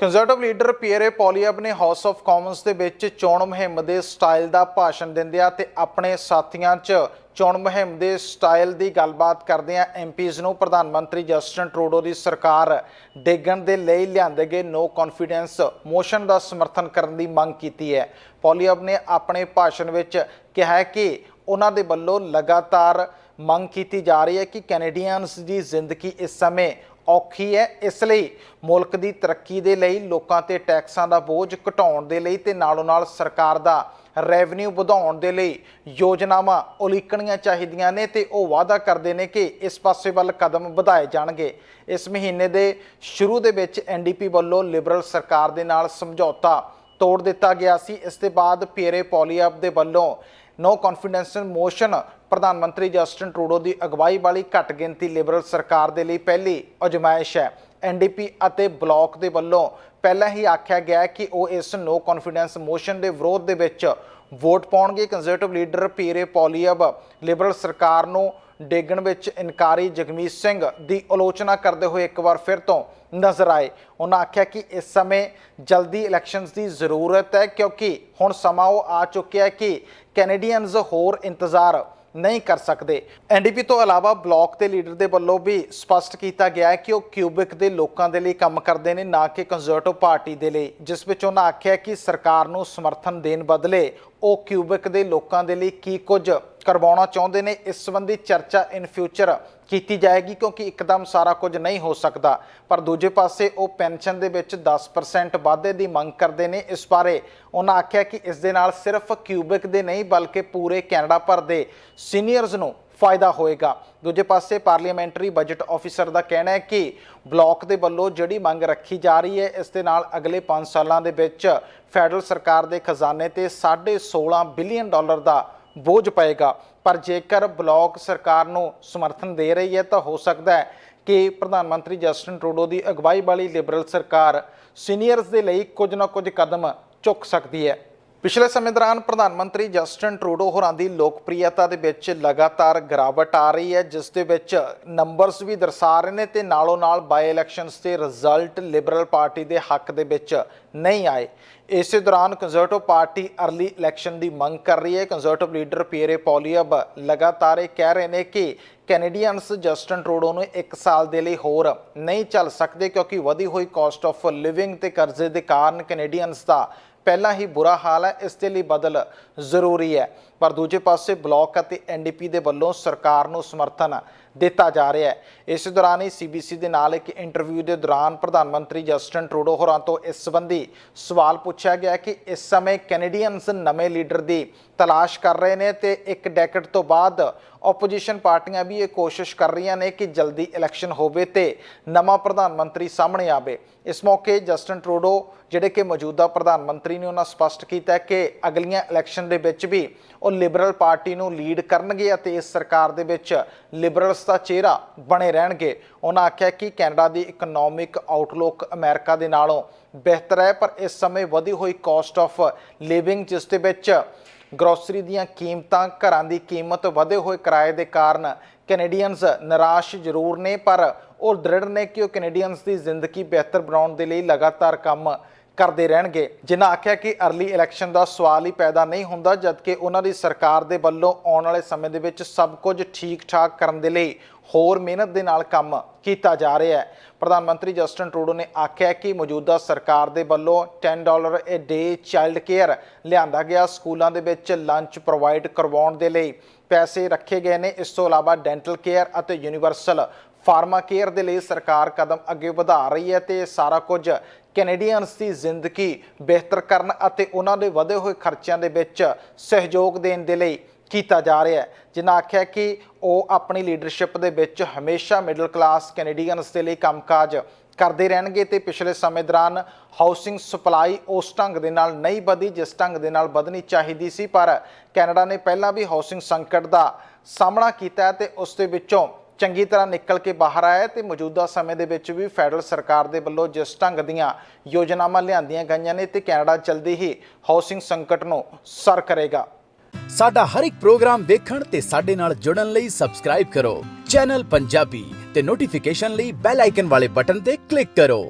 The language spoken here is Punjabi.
ਕੰਜ਼ਰਵੇਟਿਵ ਲੀਡਰ ਪੀਅਰੇ ਪੋਲੀਅਬ ਨੇ ਹਾਊਸ ਆਫ ਕਾਮਨਸ ਦੇ ਵਿੱਚ ਚੋਣ ਮੁਹਿੰਮ ਦੇ ਸਟਾਈਲ ਦਾ ਭਾਸ਼ਣ ਦਿੰਦਿਆਂ ਤੇ ਆਪਣੇ ਸਾਥੀਆਂ 'ਚ ਚੋਣ ਮੁਹਿੰਮ ਦੇ ਸਟਾਈਲ ਦੀ ਗੱਲਬਾਤ ਕਰਦਿਆਂ ਐਮਪੀਜ਼ ਨੂੰ ਪ੍ਰਧਾਨ ਮੰਤਰੀ ਜਸਟਨ ਟਰੂਡੋ ਦੀ ਸਰਕਾਰ ਡੇਗਣ ਦੇ ਲਈ ਲਿਆਂਦੇ ਗਏ ਨੋ ਕੌਨਫੀਡੈਂਸ ਮੋਸ਼ਨ ਦਾ ਸਮਰਥਨ ਕਰਨ ਦੀ ਮੰਗ ਕੀਤੀ ਹੈ। ਪੋਲੀਅਬ ਨੇ ਆਪਣੇ ਭਾਸ਼ਣ ਵਿੱਚ ਕਿਹਾ ਕਿ ਉਹਨਾਂ ਦੇ ਵੱਲੋਂ ਲਗਾਤਾਰ ਮੰਗ ਕੀਤੀ ਜਾ ਰਹੀ ਹੈ ਕਿ ਕੈਨੇਡੀਅਨਸ ਦੀ ਜ਼ਿੰਦਗੀ ਇਸ ਸਮੇਂ ਔਖੀ ਹੈ, ਇਸ ਲਈ ਮੁਲਕ ਦੀ ਤਰੱਕੀ ਦੇ ਲਈ ਲੋਕਾਂ ਤੇ ਟੈਕਸਾਂ ਦਾ ਬੋਝ ਘਟਾਉਣ ਦੇ ਲਈ ਤੇ ਨਾਲੋਂ ਨਾਲ ਸਰਕਾਰ ਦਾ ਰੈਵਨਿਊ ਵਧਾਉਣ ਦੇ ਲਈ ਯੋਜਨਾਵਾਂ ਉਲੀਕਣੀਆਂ ਚਾਹੀਦੀਆਂ ਨੇ ਤੇ ਉਹ ਵਾਅਦਾ ਕਰਦੇ ਨੇ ਕਿ ਇਸ ਪਾਸੇ ਵੱਲ ਕਦਮ ਵਧਾਏ ਜਾਣਗੇ। ਇਸ ਮਹੀਨੇ ਦੇ ਸ਼ੁਰੂ ਦੇ ਵਿੱਚ ਐਨਡੀਪੀ ਵੱਲੋਂ ਲਿਬਰਲ ਸਰਕਾਰ ਦੇ ਨਾਲ ਸਮਝੌਤਾ ਤੋੜ ਦਿੱਤਾ ਗਿਆ ਸੀ। ਇਸ ਦੇ ਬਾਅਦ ਪੀਰੇ ਪੋਲੀਅਬ ਦੇ ਵੱਲੋਂ ਨੋ ਕੌਨਫੀਡੈਂਸ ਮੋਸ਼ਨ ਪ੍ਰਧਾਨ ਮੰਤਰੀ ਜਸਟਨ ਟਰੂਡੋ ਦੀ ਅਗਵਾਈ ਵਾਲੀ ਘੱਟ ਗਿਣਤੀ ਲਿਬਰਲ ਸਰਕਾਰ ਦੇ ਲਈ ਪਹਿਲੀ ਅਜਮਾਇਸ਼ ਹੈ। ਐਨਡੀਪੀ ਅਤੇ ਬਲਾਕ ਦੇ ਵੱਲੋਂ ਪਹਿਲਾਂ ਹੀ ਆਖਿਆ ਗਿਆ ਕਿ ਉਹ ਇਸ ਨੋ ਕੌਨਫੀਡੈਂਸ ਮੋਸ਼ਨ ਦੇ ਵਿਰੋਧ ਦੇ ਵਿੱਚ ਵੋਟ ਪਾਉਣਗੇ। Conservative leader Pierre Poilievre liberal ਸਰਕਾਰ ਨੂੰ ਡੇਗਣ ਵਿੱਚ ਇਨਕਾਰੀ ਜਗਮੀਤ ਸਿੰਘ ਦੀ ਆਲੋਚਨਾ ਕਰਦੇ ਹੋਏ ਇੱਕ ਵਾਰ ਫਿਰ ਤੋਂ ਨਜ਼ਰ ਆਏ। ਉਹਨਾਂ ਆਖਿਆ ਕਿ ਇਸ ਸਮੇਂ ਜਲਦੀ ਇਲੈਕਸ਼ਨਸ ਦੀ ਜ਼ਰੂਰਤ ਹੈ ਕਿਉਂਕਿ ਹੁਣ ਸਮਾਂ ਉਹ ਆ ਚੁੱਕਿਆ ਕਿ ਕੈਨੇਡੀਅਨਸ ਹੋਰ ਇੰਤਜ਼ਾਰ ਨਹੀਂ ਕਰ ਸਕਦੇ। ਐਨਡੀਪੀ ਤੋਂ ਇਲਾਵਾ ਬਲਾਕ ਦੇ ਲੀਡਰ ਦੇ ਵੱਲੋਂ ਵੀ ਸਪਸ਼ਟ ਕੀਤਾ ਗਿਆ ਹੈ ਕਿ ਉਹ ਕਿਊਬਿਕ ਦੇ ਲੋਕਾਂ ਦੇ ਲਈ ਕੰਮ ਕਰਦੇ ਨੇ, ਨਾ ਕਿ ਕੰਜ਼ਰਵੇਟਿਵ ਪਾਰਟੀ ਦੇ ਲਈ, ਜਿਸ ਵਿੱਚ ਉਹਨਾਂ ਆਖਿਆ ਕਿ ਸਰਕਾਰ ਨੂੰ ਸਮਰਥਨ ਦੇਣ ਬਦਲੇ ਉਹ ਕਿਊਬਿਕ ਦੇ ਲੋਕਾਂ ਦੇ ਲਈ ਕੀ ਕੁਝ ਕਰਵਾਉਣਾ ਚਾਹੁੰਦੇ ਨੇ, ਇਸ ਸੰਬੰਧੀ ਚਰਚਾ ਇਨ ਫਿਊਚਰ ਕੀਤੀ ਜਾਏਗੀ ਕਿਉਂਕਿ ਇੱਕਦਮ ਸਾਰਾ ਕੁਝ ਨਹੀਂ ਹੋ ਸਕਦਾ। ਪਰ ਦੂਜੇ ਪਾਸੇ ਉਹ ਪੈਨਸ਼ਨ ਦੇ ਵਿੱਚ 10% ਵਾਧੇ ਦੀ ਮੰਗ ਕਰਦੇ ਨੇ। ਇਸ ਬਾਰੇ ਉਹਨਾਂ ਆਖਿਆ ਕਿ ਇਸ ਦੇ ਨਾਲ ਸਿਰਫ ਕਿਊਬਿਕ ਦੇ ਨਹੀਂ, ਬਲਕਿ ਪੂਰੇ ਕੈਨੇਡਾ ਭਰ ਦੇ ਸੀਨੀਅਰਸ ਨੂੰ ਫਾਇਦਾ ਹੋਏਗਾ। ਦੂਜੇ ਪਾਸੇ ਪਾਰਲੀਮੈਂਟਰੀ ਬਜਟ ਆਫੀਸਰ ਦਾ ਕਹਿਣਾ ਹੈ ਕਿ ਬਲਾਕ ਦੇ ਵੱਲੋਂ ਜਿਹੜੀ ਮੰਗ ਰੱਖੀ ਜਾ ਰਹੀ ਹੈ, ਇਸ ਦੇ ਨਾਲ ਅਗਲੇ 5 ਸਾਲਾਂ ਦੇ ਵਿੱਚ ਫੈਡਰਲ ਸਰਕਾਰ ਦੇ ਖਜ਼ਾਨੇ ਤੇ 16.5 ਬਿਲੀਅਨ ਡਾਲਰ ਦਾ ਬੋਝ ਪਏਗਾ। ਪਰ ਜੇਕਰ ਬਲਾਕ ਸਰਕਾਰ ਨੂੰ ਸਮਰਥਨ ਦੇ ਰਹੀ ਹੈ, ਤਾਂ ਹੋ ਸਕਦਾ ਹੈ ਕਿ ਪ੍ਰਧਾਨ ਮੰਤਰੀ ਜਸਟਨ ਟਰੂਡੋ ਦੀ ਅਗਵਾਈ ਵਾਲੀ ਲਿਬਰਲ ਸਰਕਾਰ ਸੀਨੀਅਰਸ ਦੇ ਲਈ ਕੁਝ ਨਾ ਕੁਝ ਕਦਮ ਚੁੱਕ ਸਕਦੀ ਹੈ। ਪਿਛਲੇ ਸਮੇਂ ਦੌਰਾਨ ਪ੍ਰਧਾਨ ਮੰਤਰੀ ਜਸਟਨ ਟਰੂਡੋ ਹੋਰਾਂ ਦੀ ਲੋਕਪ੍ਰਿਯਤਾ ਦੇ ਵਿੱਚ ਲਗਾਤਾਰ ਗਿਰਾਵਟ ਆ ਰਹੀ ਹੈ, ਜਿਸ ਦੇ ਵਿੱਚ ਨੰਬਰਸ ਵੀ ਦਰਸਾ ਰਹੇ ਨੇ ਤੇ ਨਾਲੋਂ ਨਾਲ ਬਾਈ ਇਲੈਕਸ਼ਨਸ ਦੇ ਰਿਜ਼ਲਟ ਲਿਬਰਲ ਪਾਰਟੀ ਦੇ ਹੱਕ ਦੇ ਵਿੱਚ ਨਹੀਂ ਆਏ। ਇਸੇ ਦੌਰਾਨ ਕੰਜ਼ਰਵੇਟਿਵ ਪਾਰਟੀ ਅਰਲੀ ਇਲੈਕਸ਼ਨ ਦੀ ਮੰਗ ਕਰ ਰਹੀ ਹੈ। ਕੰਜ਼ਰਟਿਵ ਲੀਡਰ ਪੀਰੇ ਪੋਲੀਅਬ ਲਗਾਤਾਰ ਇਹ ਕਹਿ ਰਹੇ ਨੇ ਕਿ ਕੈਨੇਡੀਅਨਸ ਜਸਟਨ ਟਰੂਡੋ ਨੂੰ 1 ਸਾਲ ਦੇ ਲਈ ਹੋਰ ਨਹੀਂ ਚੱਲ ਸਕਦੇ ਕਿਉਂਕਿ ਵਧੀ ਹੋਈ ਕਾਸਟ ਆਫ ਲਿਵਿੰਗ ਤੇ ਕਰਜ਼ੇ ਦੇ ਕਾਰਨ ਕੈਨੇਡੀਅਨਸ ਦਾ ਪਹਿਲਾਂ ਹੀ ਬੁਰਾ ਹਾਲ ਹੈ, ਇਸ ਦੇ ਲਈ ਬਦਲ ਜ਼ਰੂਰੀ ਹੈ। ਪਰ ਦੂਜੇ ਪਾਸੇ ਬਲਾਕ ਅਤੇ ਐਨਡੀਪੀ ਦੇ ਵੱਲੋਂ ਸਰਕਾਰ ਨੂੰ ਸਮਰਥਨ ਦਿੱਤਾ ਜਾ ਰਿਹਾ ਹੈ। ਇਸ ਦੌਰਾਨ ਹੀ ਸੀਬੀਸੀ ਦੇ ਨਾਲ ਇੱਕ ਇੰਟਰਵਿਊ ਦੇ ਦੌਰਾਨ ਪ੍ਰਧਾਨ ਮੰਤਰੀ ਜਸਟਨ ਟਰੂਡੋ ਹੋਰਾਂ ਤੋਂ ਇਸ ਸੰਬੰਧੀ ਸਵਾਲ ਪੁੱਛਿਆ ਗਿਆ ਕਿ ਇਸ ਸਮੇਂ ਕੈਨੇਡੀਅਨਸ ਨਵੇਂ ਲੀਡਰ ਦੀ ਤਲਾਸ਼ ਕਰ ਰਹੇ ਨੇ ਤੇ ਇੱਕ ਡੈਕਟ ਤੋਂ ਬਾਅਦ ਆਪੋਜੀਸ਼ਨ ਪਾਰਟੀਆਂ ਵੀ ਇਹ ਕੋਸ਼ਿਸ਼ ਕਰ ਰਹੀਆਂ ਨੇ ਕਿ ਜਲਦੀ ਇਲੈਕਸ਼ਨ ਹੋਵੇ ਤੇ ਨਵਾਂ ਪ੍ਰਧਾਨ ਮੰਤਰੀ ਸਾਹਮਣੇ ਆਵੇ। ਇਸ ਮੌਕੇ ਜਸਟਨ ਟਰੂਡੋ, ਜਿਹੜੇ ਕਿ ਮੌਜੂਦਾ ਪ੍ਰਧਾਨ ਮੰਤਰੀ ਨੇ, ਉਹਨਾਂ ਸਪਸ਼ਟ ਕੀਤਾ ਕਿ ਅਗਲੀਆਂ ਇਲੈਕਸ਼ਨ ਦੇ ਵਿੱਚ ਵੀ ਉਹ ਲਿਬਰਲ ਪਾਰਟੀ ਨੂੰ ਲੀਡ ਕਰਨਗੇ ਅਤੇ ਇਸ ਸਰਕਾਰ ਦੇ ਵਿੱਚ ਲਿਬਰਲ ਦਾ ਚਿਹਰਾ ਬਣੇ ਰਹਿਣਗੇ। ਉਹਨਾਂ ਆਖਿਆ ਕਿ ਕੈਨੇਡਾ ਦੀ ਇਕਨੋਮਿਕ ਆਊਟਲੁੱਕ ਅਮਰੀਕਾ ਦੇ ਨਾਲੋਂ ਬਿਹਤਰ ਹੈ, ਪਰ ਇਸ ਸਮੇਂ ਵਧੀ ਹੋਈ ਕਾਸਟ ਆਫ ਲਿਵਿੰਗ ਜਿਸ ਦੇ ਵਿੱਚ ਗਰੋਸਰੀ ਦੀਆਂ ਕੀਮਤਾਂ, ਘਰਾਂ ਦੀ ਕੀਮਤ ਵਧੇ ਹੋਏ ਕਿਰਾਏ ਦੇ ਕਾਰਨ ਕੈਨੇਡੀਅਨਸ ਨਿਰਾਸ਼ ਜ਼ਰੂਰ ਨੇ, ਪਰ ਉਹ ਦ੍ਰਿੜ ਨੇ ਕਿ ਉਹ ਕੈਨੇਡੀਅਨਸ ਦੀ ਜ਼ਿੰਦਗੀ ਬਿਹਤਰ ਬਣਾਉਣ ਦੇ ਲਈ ਲਗਾਤਾਰ ਕੰਮ ਕਰਦੇ ਰਹਿਣਗੇ। ਜਿਨ੍ਹਾਂ ਆਖਿਆ ਕਿ ਅਰਲੀ ਇਲੈਕਸ਼ਨ ਦਾ ਸਵਾਲ ਹੀ ਪੈਦਾ ਨਹੀਂ ਹੁੰਦਾ, ਜਦਕਿ ਉਹਨਾਂ ਦੀ ਸਰਕਾਰ ਦੇ ਵੱਲੋਂ ਆਉਣ ਵਾਲੇ ਸਮੇਂ ਦੇ ਵਿੱਚ ਸਭ ਕੁਝ ਠੀਕ-ਠਾਕ ਕਰਨ ਦੇ ਲਈ ਹੋਰ ਮਿਹਨਤ ਦੇ ਨਾਲ ਕੰਮ ਕੀਤਾ ਜਾ ਰਿਹਾ ਹੈ। ਪ੍ਰਧਾਨ ਮੰਤਰੀ ਜਸਟਨ ਟਰੂਡੋ ਨੇ ਆਖਿਆ ਕਿ ਮੌਜੂਦਾ ਸਰਕਾਰ ਦੇ ਵੱਲੋਂ 10 dollar a day child care ਲਿਆਂਦਾ ਗਿਆ। ਸਕੂਲਾਂ ਦੇ ਵਿੱਚ ਲੰਚ ਪ੍ਰੋਵਾਈਡ ਕਰਵਾਉਣ ਦੇ ਲਈ ਪੈਸੇ ਰੱਖੇ ਗਏ ਨੇ। ਇਸ ਤੋਂ ਇਲਾਵਾ ਡੈਂਟਲ ਕੇਅਰ ਅਤੇ ਯੂਨੀਵਰਸਲ ਫਾਰਮਾ ਕੇਅਰ ਦੇ ਲਈ ਸਰਕਾਰ ਕਦਮ ਅੱਗੇ ਵਧਾ ਰਹੀ ਹੈ ਤੇ ਸਾਰਾ ਕੁਝ ਕੈਨੇਡੀਅਨਸ ਦੀ ਜ਼ਿੰਦਗੀ ਬਿਹਤਰ ਕਰਨ ਅਤੇ ਉਹਨਾਂ ਦੇ ਵਧੇ ਹੋਏ ਖਰਚਿਆਂ ਦੇ ਵਿੱਚ ਸਹਿਯੋਗ ਦੇਣ ਦੇ ਲਈ ਕੀਤਾ ਜਾ ਰਿਹਾ ਹੈ। ਜਿਨ੍ਹਾਂ ਆਖਿਆ ਕਿ ਉਹ ਆਪਣੀ ਲੀਡਰਸ਼ਿਪ ਦੇ ਵਿੱਚ ਹਮੇਸ਼ਾ ਮਿਡਲ ਕਲਾਸ ਕੈਨੇਡੀਅਨਸ ਦੇ ਲਈ ਕੰਮਕਾਜ ਕਰਦੇ ਰਹਿਣਗੇ ਤੇ ਪਿਛਲੇ ਸਮੇਂ ਦੌਰਾਨ ਹਾਊਸਿੰਗ ਸਪਲਾਈ ਉਸ ਢੰਗ ਦੇ ਨਾਲ ਨਹੀਂ ਵਧੀ, ਜਿਸ ਢੰਗ ਦੇ ਨਾਲ ਵਧਣੀ ਚਾਹੀਦੀ ਸੀ। ਪਰ ਕੈਨੇਡਾ ਨੇ ਪਹਿਲਾਂ ਵੀ ਹਾਊਸਿੰਗ ਸੰਕਟ ਦਾ ਸਾਹਮਣਾ ਕੀਤਾ ਹੈ ਤੇ ਉਸ ਦੇ ਵਿੱਚੋਂ ਚੰਗੀ ਤਰ੍ਹਾਂ ਨਿਕਲ ਕੇ ਬਾਹਰ ਆਇਆ ਹੈ ਤੇ ਮੌਜੂਦਾ ਸਮੇਂ ਦੇ ਵਿੱਚ ਵੀ ਫੈਡਰਲ ਸਰਕਾਰ ਦੇ ਵੱਲੋਂ ਜਿਸ ਢੰਗ ਦੀਆਂ ਯੋਜਨਾਵਾਂ ਲਿਆਂਦੀਆਂ ਗਈਆਂ ਨੇ ਤੇ ਕੈਨੇਡਾ ਜਲਦੀ ਹੀ ਹਾਊਸਿੰਗ ਸੰਕਟ ਨੂੰ ਸਰ ਕਰੇਗਾ। ਸਾਡਾ ਹਰ ਇੱਕ ਪ੍ਰੋਗਰਾਮ ਦੇਖਣ ਤੇ ਸਾਡੇ ਨਾਲ ਜੁੜਨ ਲਈ ਸਬਸਕ੍ਰਾਈਬ ਕਰੋ। ਚੈਨਲ ਪੰਜਾਬੀ ਤੇ ਨੋਟੀਫਿਕੇਸ਼ਨ ਲਈ ਬੈਲ ਆਈਕਨ ਵਾਲੇ ਬਟਨ ਤੇ ਕਲਿੱਕ ਕਰੋ।